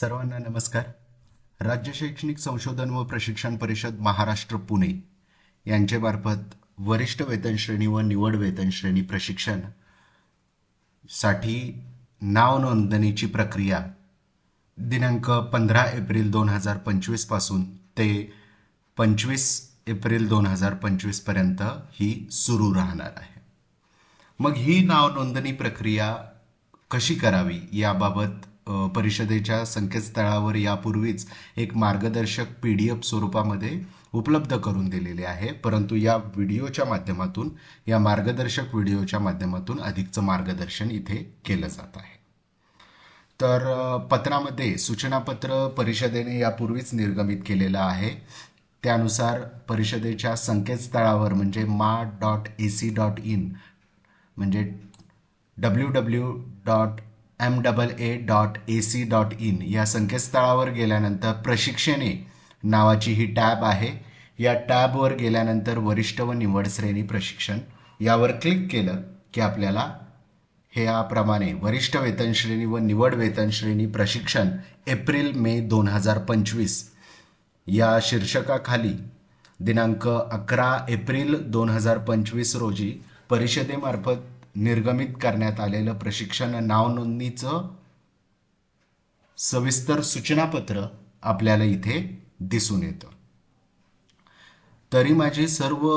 सर्वांना नमस्कार. राज्य शैक्षणिक संशोधन व प्रशिक्षण परिषद महाराष्ट्र पुणे यांच्यामार्फत वरिष्ठ वेतन श्रेणी व निवड वेतन श्रेणी प्रशिक्षणसाठी नाव नोंदणीची प्रक्रिया दिनांक पंधरा एप्रिल दोन हजार पंचवीसपासून ते पंचवीस एप्रिल दोन हजार पंचवीसपर्यंत ही सुरू राहणार आहे. मग ही नाव नोंदणी प्रक्रिया कशी करावी याबाबत परिषदेच्या संकेतस्थळावर यापूर्वीच एक मार्गदर्शक पी डी एफ स्वरूपामध्ये उपलब्ध करून दिलेले आहे. परंतु या व्हिडिओच्या माध्यमातून या मार्गदर्शक व्हिडिओच्या माध्यमातून अधिकचं मार्गदर्शन इथे केलं जात आहे. तर पत्रामध्ये सूचनापत्र परिषदेने यापूर्वीच निर्गमित केलेलं आहे. त्यानुसार परिषदेच्या संकेतस्थळावर म्हणजे मा dot A C dot in म्हणजे W W dot M double A dot A C dot in या संकेतस्थळावर गेल्यानंतर प्रशिक्षणे नावाची ही टॅब आहे. या टॅबवर गेल्यानंतर वरिष्ठ व निवड श्रेणी प्रशिक्षण. यावर क्लिक केलं की आपल्याला हे याप्रमाणे वरिष्ठ वेतन श्रेणी व निवड वेतन श्रेणी प्रशिक्षण एप्रिल मे दोन हजार पंचवीस या शीर्षकाखाली दिनांक अकरा एप्रिल दोन हजार पंचवीस रोजी परिषदेमार्फत निर्गमित करण्यात आलेलं प्रशिक्षण नावनोंदणीचं सविस्तर सूचनापत्र आपल्याला इथे दिसून येतं. तरी माझी सर्व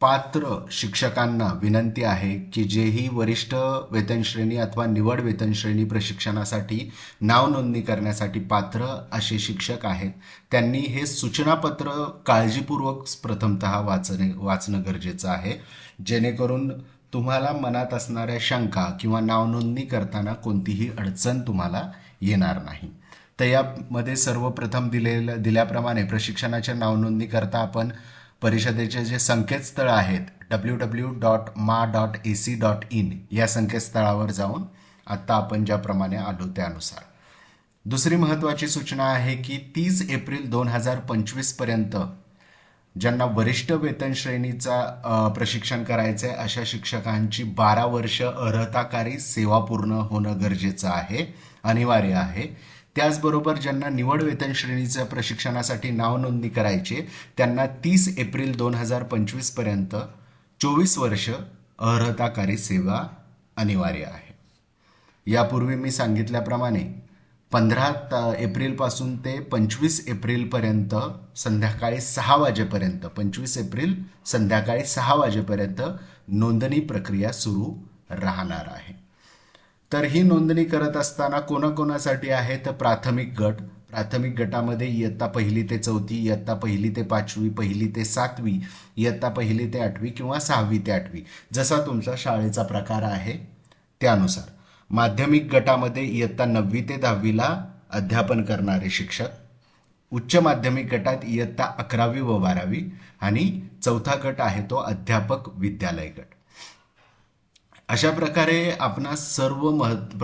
पात्र शिक्षकांना विनंती आहे की जेही वरिष्ठ वेतनश्रेणी अथवा निवड वेतनश्रेणी प्रशिक्षणासाठी नाव नोंदणी करण्यासाठी पात्र असे शिक्षक आहेत त्यांनी हे सूचनापत्र काळजीपूर्वक प्रथमतः वाचणे वाचणं गरजेचं आहे. जेणेकरून तुम्हाला मनात असणाऱ्या शंका किंवा नावनोंदणी करताना कोणतीही अडचण तुम्हाला येणार नाही. तर यामध्ये सर्वप्रथम दिलेलं दिल्याप्रमाणे प्रशिक्षणाच्या नावनोंदणी करता आपण परिषदेचे जे संकेतस्थळ आहेत डब्ल्यू डब्ल्यू डॉट मा dot A C dot in या संकेतस्थळावर जाऊन आत्ता आपण ज्याप्रमाणे आलो त्यानुसार. दुसरी महत्त्वाची सूचना आहे की तीस एप्रिल दोन हजार पंचवीसपर्यंत ज्यांना वरिष्ठ वेतन श्रेणीचा प्रशिक्षण करायचं आहे अशा शिक्षकांची बारा वर्ष अर्हताकारी सेवा पूर्ण होणं गरजेचं आहे अनिवार्य आहे. त्याचबरोबर ज्यांना निवड वेतन श्रेणीच्या प्रशिक्षणासाठी नाव नोंदणी करायची त्यांना तीस एप्रिल दोन हजार पंचवीसपर्यंत चोवीस वर्ष अर्हताकारी सेवा अनिवार्य आहे. यापूर्वी मी सांगितल्याप्रमाणे पंधरा एप्रिलपासून ते पंचवीस एप्रिलपर्यंत संध्याकाळी सहा वाजेपर्यंत पंचवीस एप्रिल संध्याकाळी सहा वाजेपर्यंत नोंदणी प्रक्रिया सुरू राहणार आहे. तर ही नोंदणी करत असताना कोणाकोणासाठी आहे? तर प्राथमिक गट. प्राथमिक गटामध्ये इयत्ता पहिली ते चौथी इयत्ता पहिली ते पाचवी पहिली ते सातवी इयत्ता पहिली ते आठवी किंवा सहावी ते आठवी. जसा तुमचा शाळेचा प्रकार आहे त्यानुसार. माध्यमिक गटामध्ये इयत्ता नववी ते दहावीला अध्यापन करणारे शिक्षक उच्च माध्यमिक गटात इयत्ता अकरावी व बारावी आणि चौथा गट आहे तो अध्यापक विद्यालय गट. अशा प्रकारे आपणास सर्व महत्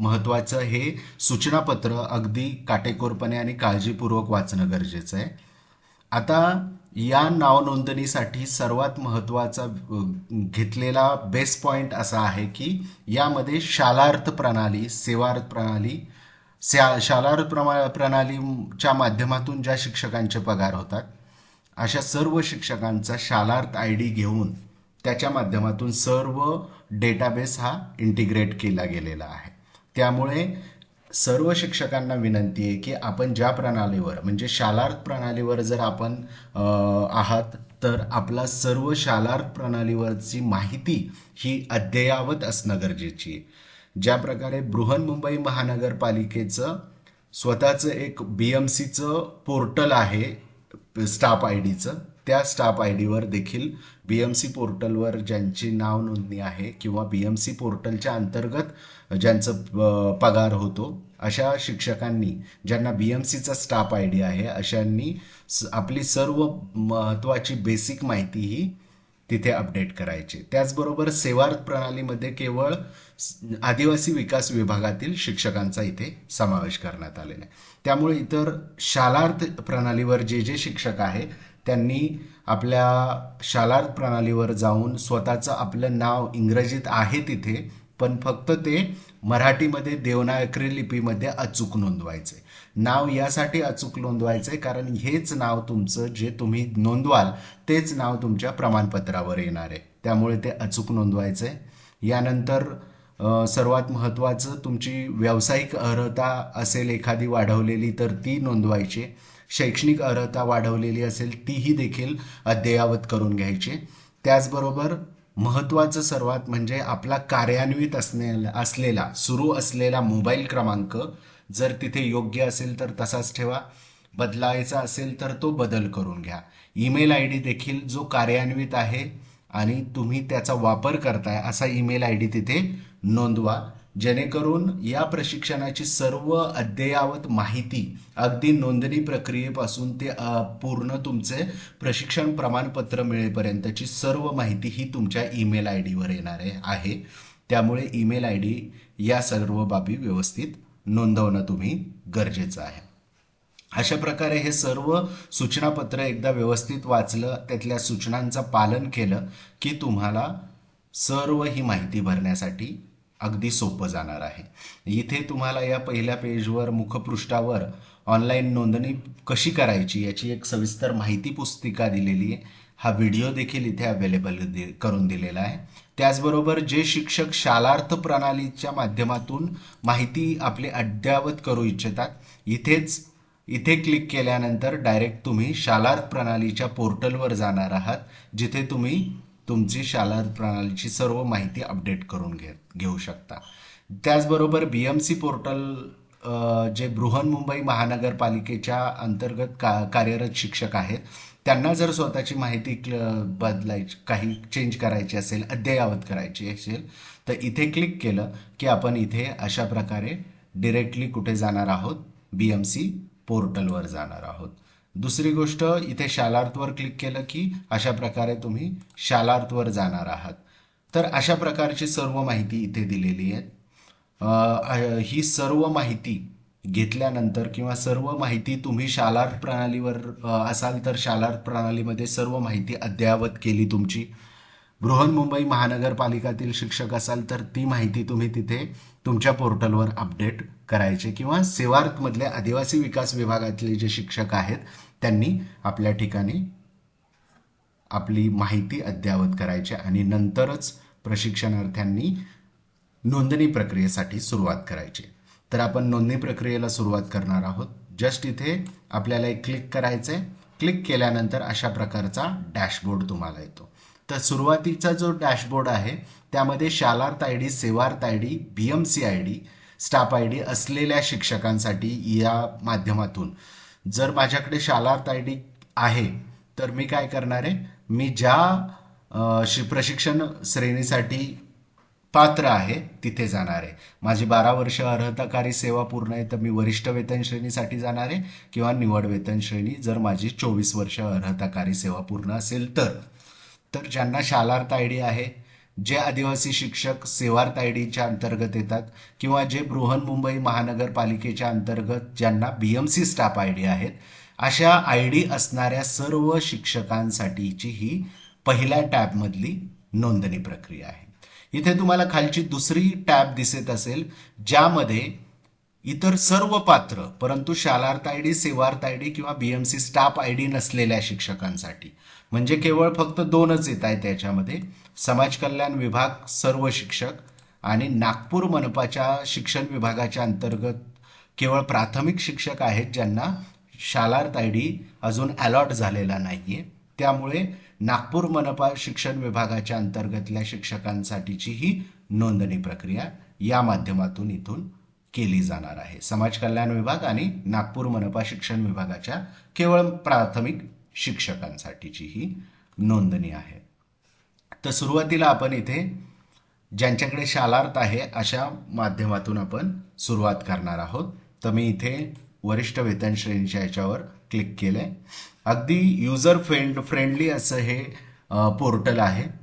महत्वाचं हे सूचनापत्र अगदी काटेकोरपणे आणि काळजीपूर्वक वाचणं गरजेचं आहे. आता या नावनोंदणीसाठी सर्वात महत्त्वाचा घेतलेला बेस पॉईंट असा आहे की यामध्ये शालार्थ प्रणाली सेवार्थ प्रणाली स्या शालार्थ प्रमा प्रणालीच्या माध्यमातून ज्या शिक्षकांचे पगार होतात अशा सर्व शिक्षकांचा शालार्थ आय डी घेऊन त्याच्या माध्यमातून सर्व डेटाबेस हा इंटिग्रेट केला गेलेला आहे. त्यामुळे सर्व शिक्षकांना विनंती आहे की आपण ज्या प्रणालीवर म्हणजे शालार्थ प्रणालीवर जर आपण आहात तर आपला सर्व शालार्थ प्रणालीवरची माहिती ही अद्ययावत असणं गरजेची आहे. ज्या प्रकारे बृहन्मुंबई महानगरपालिकेचं स्वतःचं एक बी एम सीचं पोर्टल आहे स्टाफ आय डीचं त्या स्टाफ आय डीवर देखील बी एम सी पोर्टलवर ज्यांची नाव नोंदणी आहे किंवा बी एम सी पोर्टलच्या अंतर्गत ज्यांचं पगार होतो अशा शिक्षकांनी ज्यांना बी एम सीचा स्टाफ आय डी आहे अशांनी आपली सर्व महत्त्वाची बेसिक माहिती ही तिथे अपडेट करायची. त्याचबरोबर सेवार्थ प्रणालीमध्ये केवळ आदिवासी विकास विभागातील शिक्षकांचा इथे समावेश करण्यात आलेला आहे. त्यामुळे इतर शालार्थ प्रणालीवर जे जे शिक्षक आहे त्यांनी आपल्या शालार्थ प्रणालीवर जाऊन स्वतःचं आपलं नाव इंग्रजीत आहे तिथे पण फक्त ते मराठीमध्ये देवनागरी लिपीमध्ये अचूक नोंदवायचे. नाव यासाठी अचूक नोंदवायचे कारण हेच नाव तुमचं जे तुम्ही नोंदवाल तेच नाव तुमच्या प्रमाणपत्रावर येणार आहे. त्यामुळे ते अचूक नोंदवायचे. यानंतर सर्वात महत्त्वाचं तुमची व्यावसायिक अर्हता असेल एखादी वाढवलेली तर ती नोंदवायची. शैक्षणिक अर्हता वाढवलेली असेल तीही देखील अद्ययावत करून घ्यायची. त्याचबरोबर महत्त्वाचं सर्वात म्हणजे आपला कार्यान्वित असणे असलेला सुरू असलेला मोबाईल क्रमांक जर तिथे योग्य असेल तर तसाच ठेवा. बदलायचा असेल तर तो बदल करून घ्या. ईमेल आय डी देखील जो कार्यान्वित आहे आणि तुम्ही त्याचा वापर करताय असा ईमेल आय डी तिथे नोंदवा. जेणेकरून या प्रशिक्षणाची सर्व अद्ययावत माहिती अगदी नोंदणी प्रक्रियेपासून ते पूर्ण तुमचे प्रशिक्षण प्रमाणपत्र मिळेपर्यंतची सर्व माहिती ही तुमच्या ईमेल आय डीवर येणार आहे. त्यामुळे ईमेल आय डी या सर्व बाबी व्यवस्थित नोंदवणं तुम्ही गरजेचं आहे. अशा प्रकारे हे सर्व सूचनापत्र एकदा व्यवस्थित वाचलं त्यातल्या सूचनांचं पालन केलं की तुम्हाला सर्व ही माहिती भरण्यासाठी अगदी सोपं जाणार आहे. इथे तुम्हाला या पहिल्या पेजवर मुखपृष्ठावर ऑनलाईन नोंदणी कशी करायची याची एक सविस्तर माहिती पुस्तिका दिलेली आहे. हा व्हिडिओ देखील इथे अवेलेबल दि करून दिलेला आहे. त्याचबरोबर जे शिक्षक शालार्थ प्रणालीच्या माध्यमातून माहिती आपली अद्ययावत करू इच्छितात इथेच इथे क्लिक केल्यानंतर डायरेक्ट तुम्ही शालार्थ प्रणालीच्या पोर्टलवर जाणार आहात जिथे तुम्ही तुमची शालार्थ प्रणालीची सर्व माहिती अपडेट करून घे घेऊ शकता. त्याचबरोबर बी एम सी पोर्टल जे बृहन्मुंबई महानगरपालिकेच्या अंतर्गत का कार्यरत शिक्षक आहेत त्यांना जर स्वतःची माहिती क्ल- बदलायची काही चेंज करायची असेल अद्ययावत करायची असेल तर इथे क्लिक केलं की आपण इथे अशा प्रकारे डिरेक्टली कुठे जाणार आहोत बी एम सी पोर्टलवर जाणार आहोत. दुसरी गोष्ट इथे शालार्थवर क्लिक केलं की अशा प्रकारे तुम्ही शालार्थवर जाणार आहात. तर अशा प्रकारची सर्व माहिती इथे दिलेली आहे. ही सर्व माहिती घेतल्यानंतर किंवा सर्व माहिती तुम्ही शालार्थ प्रणालीवर असाल तर शालार्थ प्रणालीमध्ये सर्व माहिती अद्ययावत केली तुमची. बृहन्मुंबई महानगरपालिकातील शिक्षक असाल तर ती माहिती तुम्ही तिथे तुमच्या पोर्टलवर अपडेट करायचे किंवा सेवार्थमधल्या आदिवासी विकास विभागातले जे शिक्षक आहेत त्यांनी आपल्या ठिकाणी आपली माहिती अद्ययावत करायची आणि नंतरच प्रशिक्षणार्थ्यांनी नोंदणी प्रक्रियेसाठी सुरुवात करायची. तर आपण नोंदणी प्रक्रियेला सुरुवात करणार आहोत. जस्ट इथे आपल्याला एक क्लिक करायचं आहे क्लिक केल्यानंतर अशा प्रकारचा डॅशबोर्ड तुम्हाला येतो. तर सुरुवातीचा जो डॅशबोर्ड आहे त्यामध्ये Shalarth I D Sevarth I D B M C I D staff I D असलेल्या शिक्षकांसाठी या माध्यमातून. जर माझ्याकडे शालार्थ आय डी आहे तर मी काय करणार आहे? मी ज्या शि- प्रशिक्षण श्रेणीसाठी पात्र आहे तिथे जाणार आहे. माझी बारा वर्ष अर्हताकारी सेवा पूर्ण आहे तर मी वरिष्ठ वेतन श्रेणीसाठी जाणार आहे किंवा निवड वेतन श्रेणी. जर माझी चोवीस वर्ष अर्हताकारी सेवा पूर्ण असेल तर. तर ज्यांना शालार्थ आय डी आहे जे आदिवासी शिक्षक सेवार्थ आय डीच्या अंतर्गत येतात किंवा जे बृहन्मुंबई महानगरपालिकेच्या अंतर्गत ज्यांना B M C staff I D आहेत अशा आय डी असणाऱ्या सर्व शिक्षकांसाठीची ही पहिल्या टॅबमधली नोंदणी प्रक्रिया आहे. इथे तुम्हाला खालची दुसरी टॅब दिसत असेल ज्यामध्ये इतर सर्व पात्र परंतु Shalarth I D Sevarth I D किंवा B M C staff I D नसलेल्या शिक्षकांसाठी. म्हणजे केवळ फक्त दोनच येत आहेत त्याच्यामध्ये. समाज कल्याण विभाग सर्व शिक्षक आणि नागपूर मनपाच्या शिक्षण विभागाच्या अंतर्गत केवळ प्राथमिक शिक्षक आहेत ज्यांना शालार्थ आय डी अजून अलॉट झालेला नाही आहे त्यामुळे नागपूर मनपा शिक्षण विभागाच्या अंतर्गतल्या शिक्षकांसाठीची ही नोंदणी प्रक्रिया या माध्यमातून इथून केली जाणार आहे. समाज कल्याण विभाग आणि नागपूर मनपा शिक्षण विभागाच्या केवळ प्राथमिक शिक्षकांसाठीची ही नोंदणी आहे. तर सुरुवातीला आपण इथे ज्यांच्याकडे शालार्थ आहे अशा माध्यमातून आपण सुरुवात करणार आहोत. तर मी इथे वरिष्ठ वेतन श्रेणीच्या याच्यावर क्लिक केलंय. अगदी युजर फ्रेंड फ्रेंडली असं हे पोर्टल आहे.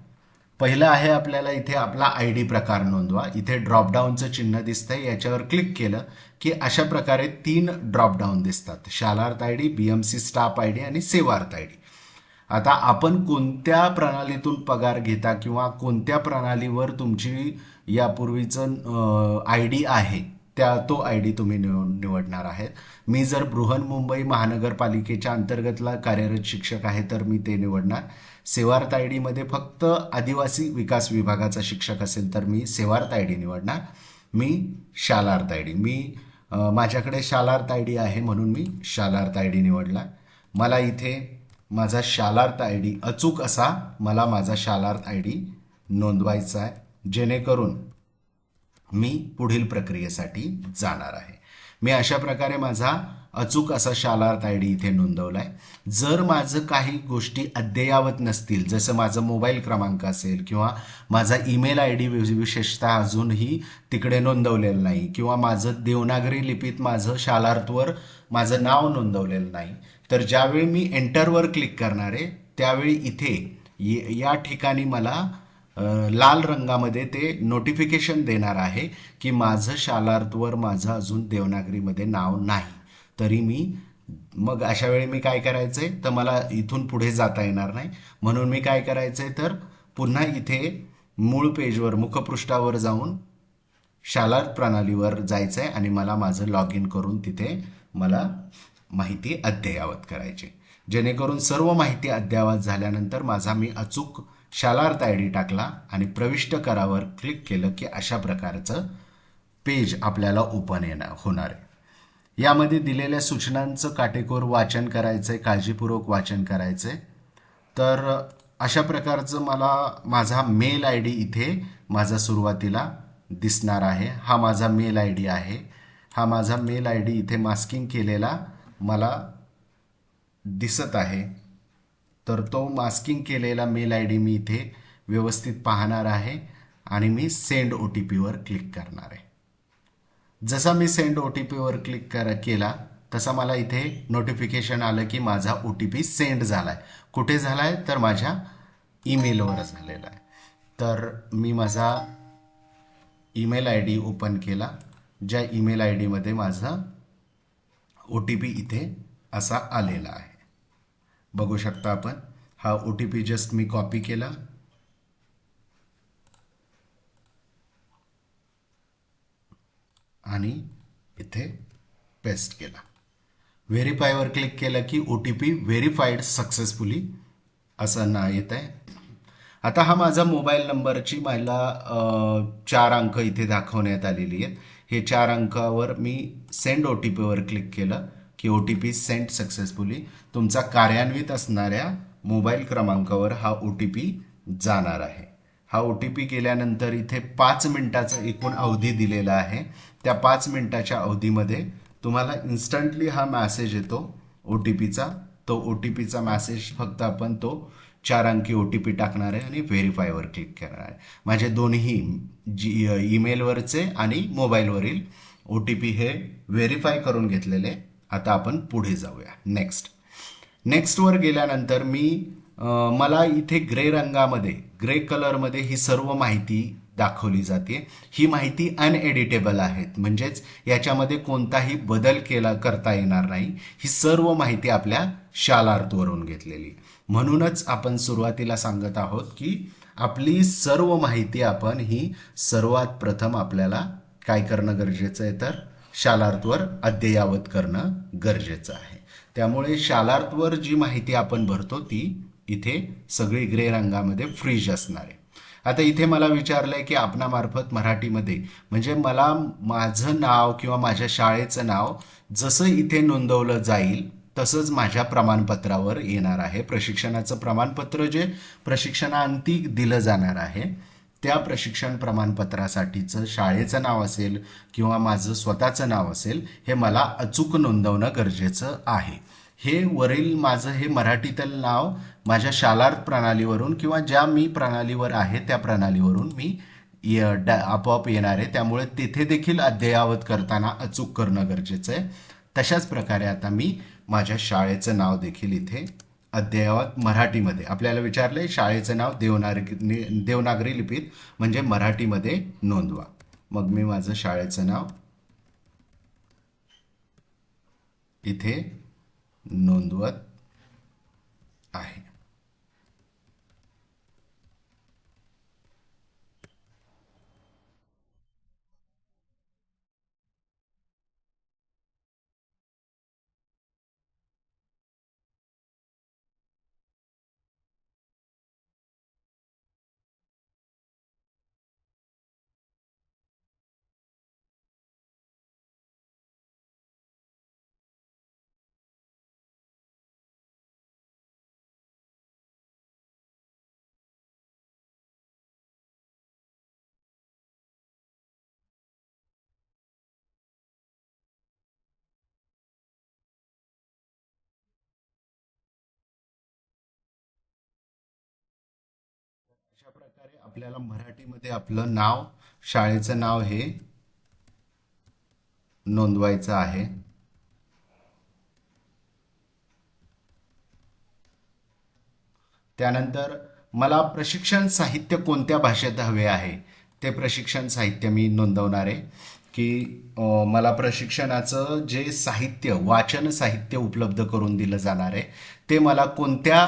पहिलं आहे आपल्याला इथे आपला आय डी प्रकार नोंदवा. इथे ड्रॉपडाऊनचं चिन्ह दिसतंय याच्यावर क्लिक केलं की अशा प्रकारे तीन ड्रॉपडाऊन दिसतात. Shalarth I D B M C staff I D आणि सेवार्थ आय डी आता आपण कोणत्या प्रणालीतून पगार घेता किंवा कोणत्या प्रणालीवर तुमची यापूर्वीचं आय डी आहे त्या तो आय डी तुम्ही निव निवडणार आहेत. मी जर बृहन मुंबई महानगरपालिकेच्या अंतर्गतला कार्यरत शिक्षक आहे तर मी ते निवडणार. सेवार्थ आय डीमध्ये फक्त आदिवासी विकास विभागाचा शिक्षक असेल तर मी सेवार्थ आय डी निवडणार. मी शालार्थ आय डी. मी माझ्याकडे शालार्थ आय डी आहे म्हणून मी शालार्थ आय डी निवडला. मला इथे माझा शालार्थ आय डी अचूक असा मला माझा शालार्थ आय डी नोंदवायचा आहे. जेणेकरून मी पुढील प्रक्रियेसाठी जाणार आहे. मी अशा प्रकारे माझा अचूक असा शालार्थ आय डी इथे नोंदवला आहे जर माझं काही गोष्टी अद्ययावत नसतील जसं माझं मोबाईल क्रमांक असेल किंवा माझा ईमेल आय डी विशेषतः अजूनही तिकडे नोंदवलेलं नाही किंवा माझं देवनागरी लिपीत माझं शालार्थवर माझं नाव नोंदवलेलं नाही तर ज्यावेळी मी एंटरवर क्लिक करणार आहे त्यावेळी इथे ये- या ठिकाणी मला लाल रंगामध्ये ते नोटिफिकेशन देणार आहे की माझं शालार्थवर माझं अजून देवनागरीमध्ये नाव नाही. तरी मी मग अशा वेळी मी काय करायचं आहे तर मला इथून पुढे जाता येणार नाही. म्हणून मी काय करायचं आहे तर पुन्हा इथे मूळ पेजवर मुखपृष्ठावर जाऊन शालार्थ प्रणालीवर जायचं आहे आणि मला माझं लॉग इन करून तिथे मला माहिती अद्ययावत करायची. जेणेकरून सर्व माहिती अद्ययावत झाल्यानंतर माझा मी अचूक शालार्थ आय डी टाकला आणि प्रविष्ट करावर क्लिक केलं की अशा प्रकारचं पेज आपल्याला ओपन येणार होणार आहे. यामध्ये दिलेल्या सूचनांचं काटेकोर वाचन करायचं आहे काळजीपूर्वक वाचन करायचं आहे तर अशा प्रकारचं मला माझा मेल आय डी इथे माझा सुरुवातीला दिसणार आहे. हा माझा मेल आय डी आहे. हा माझा मेल आय डी इथे मास्किंग केलेला मला दिसत आहे. तर तो मास्किंग केलेला मेल आय डी मी इथे व्यवस्थित पाहणार आहे आणि मी सेंड ओ टी पीवर क्लिक करणार आहे. जसा मी सेंड ओ टी पीवर क्लिक कर केला तसा मला इथे नोटिफिकेशन आलं की माझा ओ टी पी सेंड झाला आहे कुठे झाला आहे तर माझ्या ईमेलवर झालेला आहे. तर मी माझा ईमेल आय डी ओपन केला ज्या ईमेल आय डीमध्ये माझा ओ टी पी इथे असा आलेला आहे. बघू शकता आपण. हा ओ टी पी जस्ट मी कॉपी केला. आणि इथे पेस्ट केला. व्हेरीफायवर क्लिक केलं की O T P verified successfully असं ना येत आहे. आता हा माझा मोबाईल नंबरची मला चार अंक इथे दाखवण्यात आलेली आहेत. हे चार अंकावर मी सेंड ओ टी पीवर क्लिक केलं की O T P send successfully तुमचा कार्यान्वित असणाऱ्या मोबाईल क्रमांकावर हा ओ टी पी जाणार आहे. हा ओ टी पी गेल्यानंतर इथे पाच मिनिटाचा एकूण अवधी दिलेला आहे. त्या पाच मिनिटाच्या अवधीमध्ये तुम्हाला इन्स्टंटली हा मॅसेज येतो ओ टी पीचा तो ओ टी पीचा मॅसेज फक्त आपण तो चार अंकी ओ टी पी टाकणार आहे आणि व्हेरीफायवर क्लिक करणार आहे. माझे दोन्ही जी ईमेलवरचे आणि मोबाईलवरील ओ टी पी हे व्हेरीफाय करून घेतलेले. आता आपण पुढे जाऊया. नेक्स्ट नेक्स्टवर गेल्यानंतर मी मला इथे ग्रे रंगामध्ये ग्रे कलरमध्ये ही सर्व माहिती दाखवली जाते. ही माहिती अनएडिटेबल आहेत. म्हणजेच याच्यामध्ये कोणताही बदल केला करता येणार नाही. ही सर्व माहिती आपल्या शालार्थवरून घेतलेली. म्हणूनच आपण सुरुवातीला सांगत आहोत की आपली सर्व माहिती आपण ही सर्वात प्रथम आपल्याला काय करणं गरजेचं आहे तर? शालार्थवर अद्ययावत करणं गरजेचं आहे. त्यामुळे शालार्थवर जी माहिती आपण भरतो ती इथे सगळी ग्रे रंगामध्ये फ्रीज असणार आहे. आता इथे मला विचारलंय की आपणामार्फत मराठीमध्ये म्हणजे मला माझं नाव किंवा माझ्या शाळेचं नाव जसं इथे नोंदवलं जाईल तसंच माझ्या प्रमाणपत्रावर येणार आहे. प्रशिक्षणाचं प्रमाणपत्र जे प्रशिक्षणाअंती दिलं जाणार आहे त्या प्रशिक्षण प्रमाणपत्रासाठीचं शाळेचं नाव असेल किंवा माझं स्वतःचं नाव असेल हे मला अचूक नोंदवणं गरजेचं आहे. हे वरील माझं हे मराठीतील नाव माझ्या शालार्थ प्रणालीवरून किंवा ज्या मी प्रणालीवर आहे त्या प्रणालीवरून मी य- ड- आपोआप येणार आहे. त्यामुळे तिथे देखील अद्ययावत करताना अचूक करणं गरजेचं आहे. तशाच प्रकारे आता मी माझ्या शाळेचं नाव देखील इथे अद्ययावत मराठीमध्ये आपल्याला विचारले शाळेचं नाव देवनागरी देवनागरी लिपीत म्हणजे मराठीमध्ये नोंदवा. मग मी माझं शाळेचं नाव इथे नोंदवत आहे. प्रकारे आपल्याला मराठीमध्ये आपलं नाव शाळेचं नाव हे नोंदवायचं आहे. त्यानंतर मला प्रशिक्षण साहित्य कोणत्या भाषेत हवे आहे? ते प्रशिक्षण साहित्य मी नोंदवणार आहे की मला प्रशिक्षणाचं जे साहित्य वाचन साहित्य उपलब्ध करून दिलं जाणार आहे ते मला कोणत्या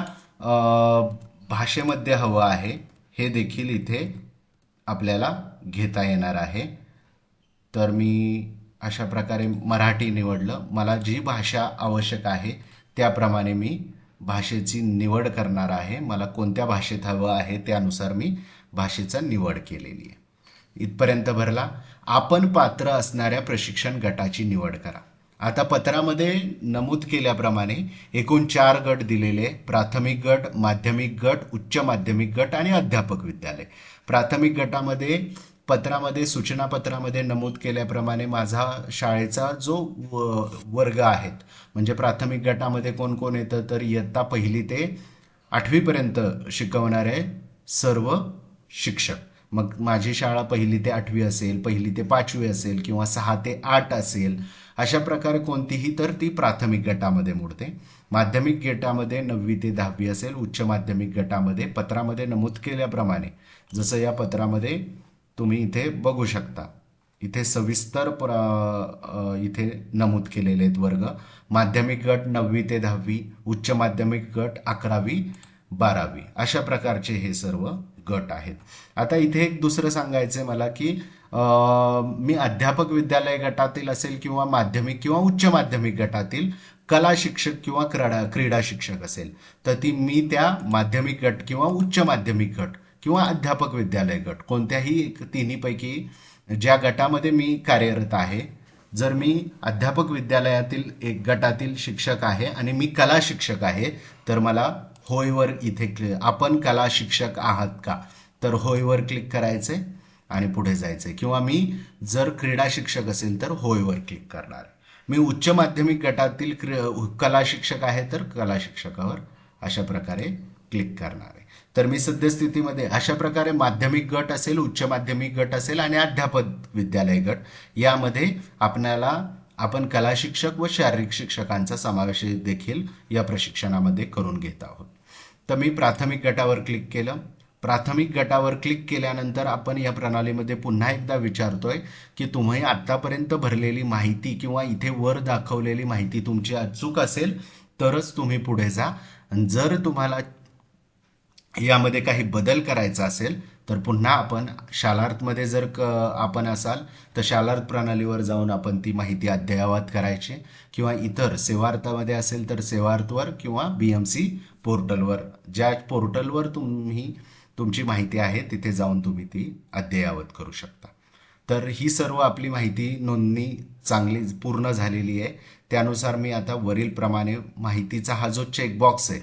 भाषेमध्ये हवं आहे? हे देखील इथे आपल्याला घेता येणार आहे. तर मी अशा प्रकारे मराठी निवडलं. मला जी भाषा आवश्यक आहे त्याप्रमाणे मी भाषेची निवड करणार आहे. मला कोणत्या भाषेत हवं आहे त्यानुसार मी भाषेचा निवड केलेली आहे. इथपर्यंत भरला. आपण पात्र असणाऱ्या प्रशिक्षण गटाची निवड करा. आता पत्रामध्ये नमूद केल्याप्रमाणे एकूण चार गट दिलेले प्राथमिक गट माध्यमिक गट उच्च माध्यमिक गट आणि अध्यापक विद्यालय. प्राथमिक गटामध्ये पत्रामध्ये सूचनापत्रामध्ये नमूद केल्याप्रमाणे माझा शाळेचा जो व- वर्ग आहेत म्हणजे प्राथमिक गटामध्ये कोण कोण येतं तर इयत्ता पहिली ते आठवीपर्यंत शिकवणारे सर्व शिक्षक. मग माझी शाळा पहिली ते आठवी असेल पहिली ते पाचवी असेल किंवा सहा ते आठ असेल अशा प्रकारे कोणतीही तर ती प्राथमिक गटामध्ये मोडते. माध्यमिक गटामध्ये नववी ते दहावी असेल उच्च माध्यमिक गटामध्ये पत्रामध्ये नमूद केल्याप्रमाणे जसं या पत्रामध्ये तुम्ही इथे बघू शकता. इथे सविस्तर प्र इथे नमूद केलेले आहेत वर्ग. माध्यमिक गट नववी ते दहावी उच्च माध्यमिक गट अकरावी बारावी अशा प्रकारचे हे सर्व गट आहेत. आता इथे एक दुसरं सांगायचं आहे मला की मी अध्यापक विद्यालय गटातील असेल किंवा माध्यमिक किंवा उच्च माध्यमिक गटातील कला शिक्षक किंवा क्रीडा क्रीडा शिक्षक असेल तर ती मी त्या माध्यमिक गट किंवा उच्च माध्यमिक गट किंवा अध्यापक विद्यालय गट कोणत्याही एक तिन्हीपैकी ज्या गटामध्ये मी कार्यरत आहे जर मी अध्यापक विद्यालयातील एक गटातील शिक्षक आहे आणि मी कला शिक्षक आहे तर मला होयवर इथे क्लिक आपण कला शिक्षक आहात का? तर होयवर क्लिक करायचे आणि पुढे जायचे किंवा मी जर क्रीडा शिक्षक असेल तर होयवर क्लिक करणार. मी उच्च माध्यमिक गटातील क्रि- कला शिक्षक आहे तर कला शिक्षकावर अशा प्रकारे क्लिक करणार आहे. तर मी सद्यस्थितीमध्ये अशा प्रकारे माध्यमिक गट असेल उच्च माध्यमिक गट असेल आणि अध्यापक विद्यालय गट यामध्ये आपल्याला आपण कला शिक्षक व शारीरिक शिक्षकांचा समावेश देखील या प्रशिक्षणामध्ये करून घेत आहोत. तर मी प्राथमिक गटावर क्लिक केलं. प्राथमिक गटावर क्लिक केल्यानंतर आपण या प्रणालीमध्ये पुन्हा एकदा विचारतोय की तुम्ही आत्तापर्यंत भरलेली माहिती किंवा इथे वर दाखवलेली माहिती तुमची अचूक असेल तरच तुम्ही पुढे जा. जर तुम्हाला यामध्ये काही बदल करायचा असेल तर पुन्हा आपण शालार्थमध्ये जर क आपण असाल तर शालार्थ प्रणालीवर जाऊन आपण ती माहिती अद्ययावत करायची. किंवा इतर सेवार्थामध्ये असेल तर सेवार्थवर किंवा बी एम सी पोर्टलवर. ज्या पोर्टलवर तुम्ही तुमची माहिती आहे तिथे जाऊन तुम्ही ती अद्ययावत करू शकता. तर ही सर्व आपली माहिती नोंदणी चांगली पूर्ण झालेली आहे. त्यानुसार मी आता वरील प्रमाणे माहितीचा हा जो चेकबॉक्स आहे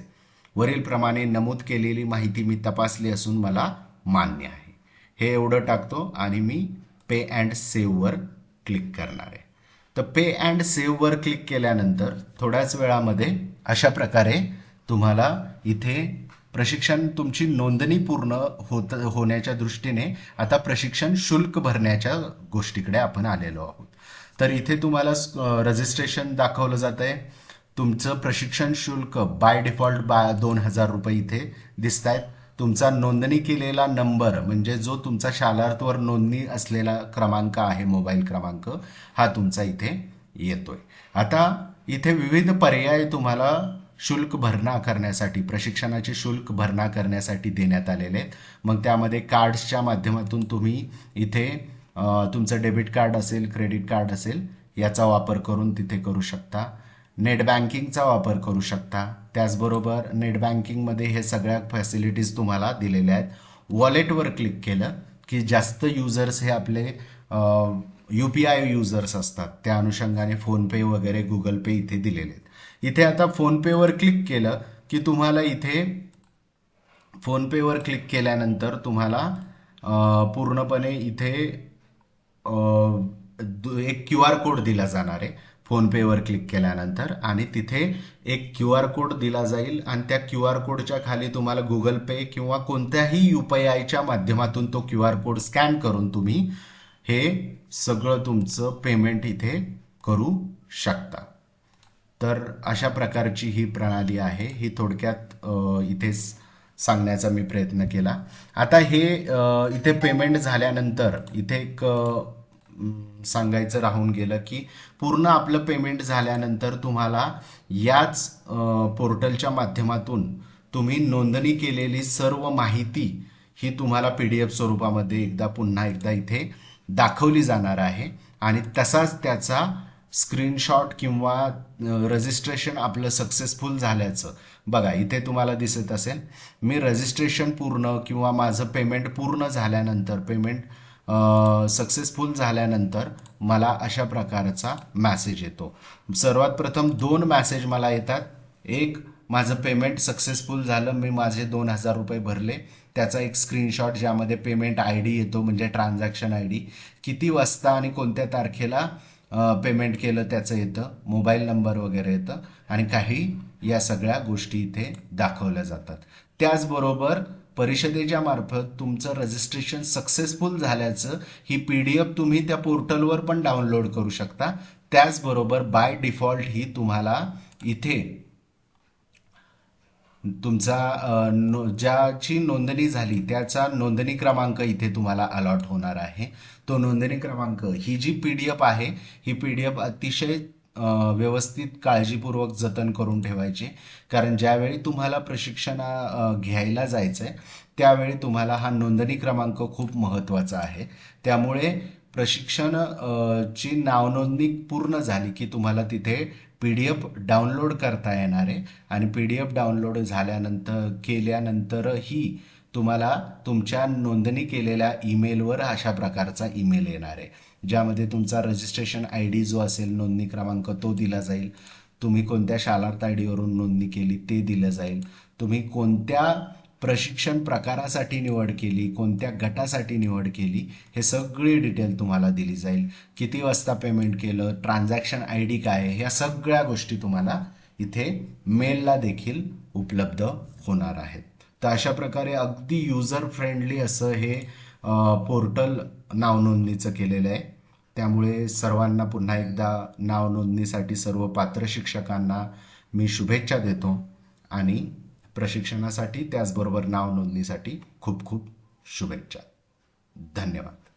वरीलप्रमाणे नमूद केलेली माहिती मी तपासली असून मला मान्य आहे. हे एवढं टाकतो आणि मी पे अँड सेव्हवर क्लिक करणार आहे. तर पे अँड सेव्हवर क्लिक केल्यानंतर थोड्याच वेळामध्ये अशा प्रकारे तुम्हाला इथे प्रशिक्षण तुमची नोंदणी पूर्ण होत होण्याच्या दृष्टीने आता प्रशिक्षण शुल्क भरण्याच्या गोष्टीकडे आपण आलेलो आहोत. तर इथे तुम्हाला रजिस्ट्रेशन दाखवलं जात आहे तुमचं प्रशिक्षण शुल्क बाय डिफॉल्ट बा दोन हजार रुपये इथे दिसत आहेत तुमचा नोंदणी केलेला नंबर म्हणजे जो तुमचा शालार्थवर नोंदणी असलेला क्रमांक आहे मोबाईल क्रमांक हा तुमचा इथे येतोय. आता इथे विविध पर्याय तुम्हाला शुल्क भरणा करण्यासाठी प्रशिक्षणाचे शुल्क भरणा करण्यासाठी देण्यात आलेले आहेत. मग त्यामध्ये कार्ड्सच्या माध्यमातून तुम्ही इथे तुमचं डेबिट कार्ड असेल क्रेडिट कार्ड असेल याचा वापर करून तिथे करू शकता. नेट बँकिंगचा वापर करू शकता. त्याचबरोबर नेट बँकिंगमध्ये हे सगळ्या फॅसिलिटीज तुम्हाला दिलेल्या आहेत. वॉलेटवर क्लिक केलं की जास्त युजर्स हे आपले यू पी आय युजर्स असतात. त्या अनुषंगाने फोनपे वगैरे गुगल पे इथे दिलेले आहेत. इथे आता फोनपेवर क्लिक केलं की तुम्हाला इथे फोनपेवर क्लिक केल्यानंतर तुम्हाला पूर्णपणे इथे एक क्यू आर कोड दिला जाणार आहे. फोनपेवर क्लिक केल्यानंतर आणि तिथे एक क्यू आर कोड दिला जाईल आणि त्या क्यू आर कोडच्या खाली तुम्हाला गुगल पे किंवा कोणत्याही यू पी आयच्या माध्यमातून तो क्यू आर कोड स्कॅन करून तुम्ही हे सगळं तुमचं पेमेंट इथे करू शकता. तर अशा प्रकारची ही प्रणाली आहे. ही थोडक्यात इथे सांगण्याचा मी प्रयत्न केला. आता हे इथे पेमेंट झाल्यानंतर इथे एक सांगायचं राहून गेलं की पूर्ण आपलं पेमेंट झाल्यानंतर तुम्हाला याच पोर्टलच्या माध्यमातून तुम्ही नोंदणी केलेली सर्व माहिती ही तुम्हाला पी डी एफ स्वरूपामध्ये एकदा पुन्हा एकदा इथे दाखवली जाणार आहे. आणि तसाच त्याचा स्क्रीनशॉट किंवा रजिस्ट्रेशन आपलं सक्सेसफुल झाल्याचं बघा इथे तुम्हाला दिसत असेल. मी रजिस्ट्रेशन पूर्ण किंवा माझं पेमेंट पूर्ण झाल्यानंतर पेमेंट सक्सेसफुल झाल्यानंतर मला अशा प्रकारचा मॅसेज येतो. सर्वात प्रथम दोन मॅसेज मला येतात. एक माझं पेमेंट सक्सेसफुल झालं मी माझे दोन हजार रुपये भरले. त्याचा एक स्क्रीनशॉट ज्यामध्ये पेमेंट आय डी येतो म्हणजे ट्रान्झॅक्शन आय डी किती वाजता आणि कोणत्या तारखेला पेमेंट केलं त्याचं येतं मोबाईल नंबर वगैरे येतं. आणि काही या सगळ्या गोष्टी इथे दाखवल्या जातात. त्याचबरोबर परिषदेच्या मार्फत तुमचं रजिस्ट्रेशन सक्सेसफुल झाल्याचं ही पी डी एफ तुम्ही त्या पोर्टलवर पण डाउनलोड करू शकता. त्याचबरोबर बाय डिफॉल्ट ही तुम्हाला इथे तुमचा नो ज्याची नोंदणी झाली त्याचा नोंदणी क्रमांक इथे तुम्हाला अलॉट होणार आहे. तो नोंदणी क्रमांक ही जी पी डी एफ आहे ही पी डी एफ अतिशय व्यवस्थित काळजीपूर्वक जतन करून ठेवायची. कारण ज्यावेळी तुम्हाला प्रशिक्षण घ्यायला जायचं आहे त्यावेळी तुम्हाला हा नोंदणी क्रमांक खूप महत्त्वाचा आहे. त्यामुळे प्रशिक्षण ची नावनोंदणी पूर्ण झाली की तुम्हाला तिथे पी डी एफ डाउनलोड करता येणार आहे. आणि पी डी एफ डाउनलोड झाल्यानंतर केल्यानंतरही तुम्हाला तुमच्या नोंदणी केलेल्या ईमेलवर अशा प्रकारचा ईमेल येणार आहे. ज्यामध्ये तुमचा रजिस्ट्रेशन आय डी जो असेल नोंदणी क्रमांक तो दिला जाईल. तुम्ही कोणत्या शालार्थ आय डीवरून नोंदणी केली ते दिलं जाईल. तुम्ही कोणत्या प्रशिक्षण प्रकारासाठी निवड केली कोणत्या गटासाठी निवड केली हे सगळी डिटेल तुम्हाला दिली जाईल. किती वाजता पेमेंट केलं ट्रान्झॅक्शन आय डी काय आहे ह्या सगळ्या गोष्टी तुम्हाला इथे मेलला देखील उपलब्ध होणार आहेत. तर अशा प्रकारे अगदी युजर फ्रेंडली असं हे पोर्टल नावनोंदणीचं केलेलं आहे. त्यामुळे सर्वांना पुन्हा एकदा नावनोंदणीसाठी सर्व पात्र शिक्षकांना मी शुभेच्छा देतो आणि प्रशिक्षणासाठी त्याचबरोबर नावनोंदणीसाठी खूप खूप शुभेच्छा. धन्यवाद.